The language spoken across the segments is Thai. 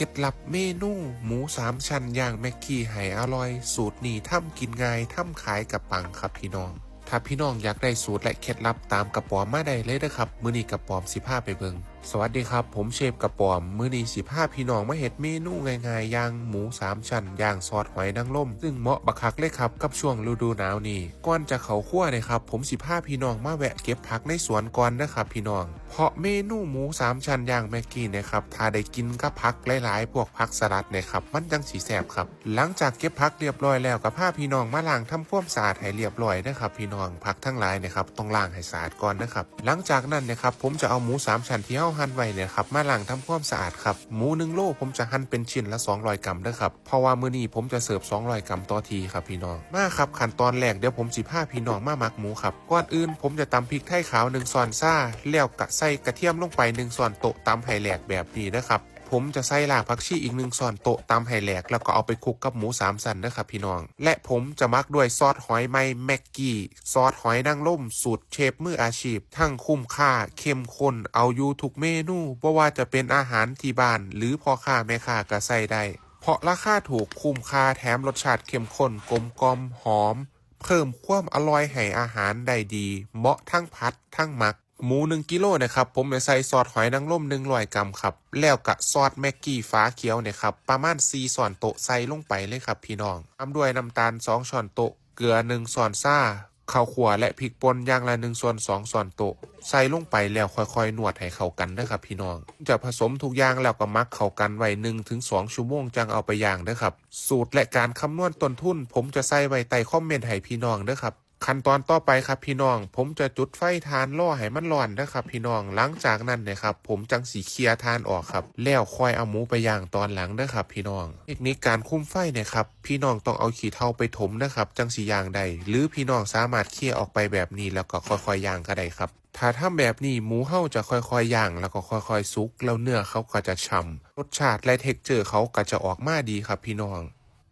เคล็ดลับเมนูหมูสามชั้นย่างแม็กกี้ให้อร่อย สูตรนี้ทำกินง่ายทำขายกับปังครับพี่น้อง ถ้าพี่น้องอยากได้สูตรและเคล็ดลับตามกระป๋อมมาได้เลยนะครับ มือนี้กระป๋อมสิพาไปเบิงสวัสดีครับ ผมเชฟกระป๋อม มื้อนี้สิพาพี่น้องมาเฮ็ดเมนูง่ายๆอย่างหมูสามชั้นย่างซอสหอยนางรมซึ่งเหมาะบักคักเลยครับ กับช่วงฤดูหนาวนี้ก่อนจะเขาครัวเลยครับ ผมสิพาพี่น้องมาแวะเก็บผักในสวนก่อนนะครับพี่น้อง เพราะเมนูหมูสามชั้นย่างแม็กกี้นะครับถ้าได้กินกับผักหลายๆ พวกผักสลัดนะครับมันจังสีแสบครับ หลังจากเก็บผักเรียบร้อยแล้วกับพาพี่น้องมาล้างทำความสะอาดให้เรียบร้อยนะครับพี่น้องผักทั้งหลายนะครับต้องล้างให้สะอาดก่อนนะครับหลังจากนั้นนะครับผมจะเอาหมูสามชั้นที่เฮาหั่นไว้เนี่ยครับมาล้างทำความสะอาดครับหมูหนึ่งโลผมจะหั่นเป็นชิ้นละ200กรัมนะครับเพราะว่ามื้อนี้ผมจะเสิร์ฟ200กรัมต่อทีครับพี่น้องมาครับขั้นตอนแรกเดี๋ยวผมสิพาพี่น้องมาหมักหมูครับก่อนอื่นผมจะตำพริกไทยขาวหนึ่งช้อนซ่าแล้วกะใส่กระเทียมลงไปหนึ่งช้อนโตะตำให้แหลกแบบนี้นะครับ ผมจะใส่รากผักชีอีกหนึ่งช้อนโตะตำให้แหลก แล้วก็เอาไปคลุกกับหมูสามสันนะครับพี่น้อง และผมจะมักด้วยซอสหอยไม้แม็กกี้ซอสหอยนางรมสูตรเชฟมืออาชีพ ทั้งคุ้มค่าเข้มข้นเอาอยู่ทุกเมนูเพราะว่าจะเป็นอาหารที่บ้าน หรือพ่อค้าแม่ค้าก็ใส่ได้ เพราะราคาถูกคุ้มค่าแถมรสชาติเข้มข้นกลมกลมหอม เพิ่มความอร่อยให้อาหารได้ดี เหมาะทั้งพัดทั้งหมัก หมู 1กิโลนะครับผมจะใส่ซอสหอยนางรม100กรัมครับ แล้วกะซอสแม็กกี้ฟ้าเขียวเนี่ยครับประมาณ4ช้อนโต๊ะใส่ลงไปเลยครับพี่น้องตามด้วยน้ำตาล 2ช้อนโต๊ะเกลือ1ช้อนซ่าข้าวขัวและพริกป่นอย่างละ1ส่วน2ช้อนโต๊ะใส่ลงไปแล้วค่อยๆ นวดให้เข้ากันนะครับพี่น้อง จะผสมทุกอย่างแล้วก็มักเข้ากันไว้1ถึง2ชั่วโมงจังเอาไปย่างเด้อครับสูตรและการคำนวณต้นทุน ผมจะใส่ไว้ใต้คอมเมนต์ให้พี่น้องเด้อครับ ขั้นตอนต่อไปครับพี่น้อง ผมจะจุดไฟทานล่อให้มันร้อนนะครับพี่น้องหลังจากนั้นนะครับผมจังสีเคลียทานออกครับ แล้วค่อยเอาหมูไปย่างตอนหลังนะครับพี่น้องเทคนิคการคุ้มไฟเนี่ยครับพี่น้องต้องเอาขี้เถ้าไปถมนะครับจังสีย่างใดหรือพี่น้องสามารถเคลียออกไปแบบนี้แล้วก็ค่อยๆย่างก็ได้ครับถ้าทำแบบนี้หมูเฮาจะค่อยๆย่างแล้วก็ค่อยๆสุก แล้วเนื้อเขาก็จะฉ่ำรสชาติและเท็กเจอร์เขาก็จะออกมาดีครับพี่น้อง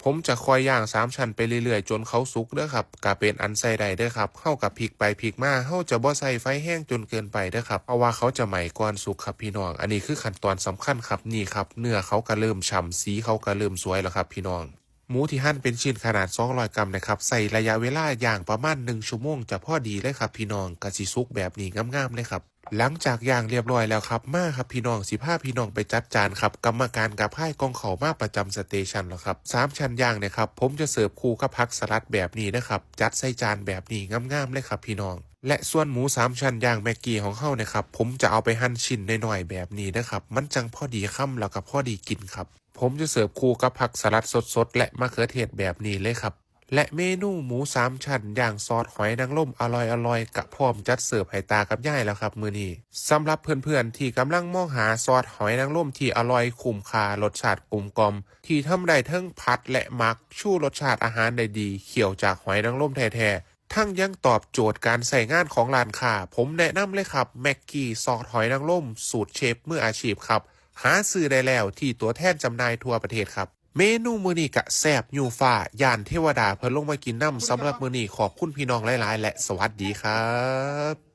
ผมจะคอยย่างสามชั้นไปเรื่อยๆ จนเขาสุกเด้อครับกะเป็นอันใส่ได้เด้อครับเข้ากับพริกไปพริกมาเข้าจะบ่ใส่ไฟแห้งจนเกินไปเด้อครับเพราะว่าเขาจะใหม่ก่อนสุกครับพี่น้อง อันนี้คือขั้นตอนสำคัญครับนี่ครับเนื้อเขาก็เริ่มฉ่ำสีเขาก็เริ่มสวยแล้วครับพี่น้องหมูที่หั่นเป็นชิ้นขนาด 200 กรัมนะครับ ใส่ระยะเวลาย่างประมาณ 1 ชั่วโมงจะพอดีเลยครับพี่น้องกะสิสุกแบบนี้งามๆเลยครับ หลังจากย่างเรียบร้อยแล้วครับมาครับพี่น้องสิพาพี่น้องไปจัดจานครับกรรมการกับไพ่กองเขามาประจำสเตชันแล้วครับสามชั้นย่างเนี่ยครับผมจะเสิร์ฟคู่กับพักสลัดแบบนี้นะครับจัดใส่จานแบบนี้งามๆเลยครับพี่น้องและส่วนหมูสามชั้นย่างแม็กกี้ของเขาเนี่ยครับผมจะเอาไปหั่นชิ้นน้อยๆแบบนี้นะครับมันจังพอดีค่ำแล้วก็พอดีกินครับผมจะเสิร์ฟคู่กับผักสลัดสดๆ และมะเขือเทศแบบนี้เลยครับ และเมนูหมูสามชั้นอย่างซอสหอยนางรมอร่อยๆกะพร้อมจัดเสิร์ฟให้ตากับย่ายแล้วครับมือนี้สำหรับเพื่อนๆที่กำลังมองหาซอสหอยนางรมที่อร่อยคุ้มค่ารสชาติกลมกลอมที่ทำได้ทั้งผัดและหมักชูรสชาติอาหารได้ดีเขี่ยวจากหอยนางรมแท้ๆทั้งยังตอบโจทย์การใส่งานของร้านค้าผมแนะนำเลยครับแม็กกี้ซอสหอยนางรมสูตรเชฟมืออาชีพครับหาซื้อได้แล้วที่ตัวแทนจำหน่ายทั่วประเทศครับ เมนูมือนี้กะแซบยูฟ้าย่านเทวดาเพิ่นลงมากินน้ำสำหรับมือนี้ขอบคุณพี่น้องหลาย ๆ และสวัสดีครับ